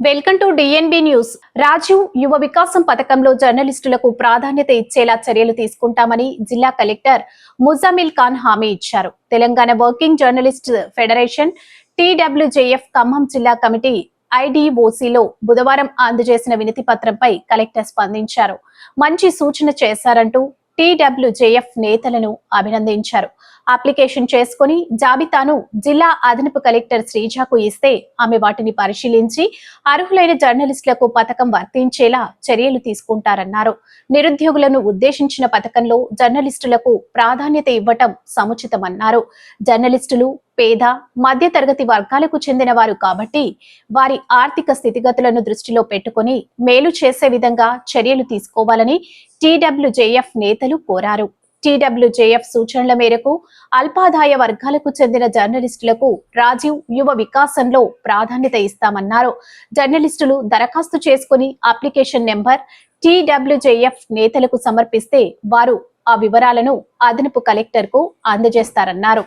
Welcome to DNB news Rajiv యువ వికాసం పథకంలో జర్నలిస్టులకు ప్రాధాన్యత ఇచ్చేలా చర్యలు తీసుకుంటామని జిల్లా కలెక్టర్ ముజామిల్ ఖాన్ హామీ ఇచ్చారు. Telangana working journalist federation TWJF Khammam జిల్లా కమిటీ ఐడిఓసిలో బుధవారం అందజేసిన వినతి పత్రంపై కలెక్టర్ స్పందించారు. మంచి సూచన చేశారంటూ టీడబ్ల్యూజేఎఫ్ నేతలను అభినందించారు. అప్లికేషన్ చేసుకుని జాబితాను జిల్లా అదనపు కలెక్టర్ శ్రీజాకు ఇస్తే ఆమె వాటిని పరిశీలించి అర్హులైన జర్నలిస్టులకు పథకం వర్తించేలా చర్యలు తీసుకుంటారన్నారు. నిరుద్యోగులను ఉద్దేశించిన పథకంలో జర్నలిస్టులకు ప్రాధాన్యత ఇవ్వటం సముచితమన్నారు. జర్నలిస్టులు పేద మధ్య తరగతి వర్గాలకు చెందిన వారు కాబట్టి వారి ఆర్థిక స్థితిగతులను దృష్టిలో పెట్టుకుని మేలు చేసే విధంగా చర్యలు తీసుకోవాలని టీడబ్ల్యూజేఎఫ్ నేతలు కోరారు. టీడబ్ల్యూజేఎఫ్ సూచనల మేరకు అల్పాదాయ వర్గాలకు చెందిన జర్నలిస్టులకు రాజీవ్ యువ వికాసంలో ప్రాధాన్యత ఇస్తామన్నారు. జర్నలిస్టులు దరఖాస్తు చేసుకుని అప్లికేషన్ నెంబర్ టీడబ్ల్యూజేఎఫ్ నేతలకు సమర్పిస్తే వారు ఆ వివరాలను అదనపు కలెక్టర్కు అందజేస్తారన్నారు.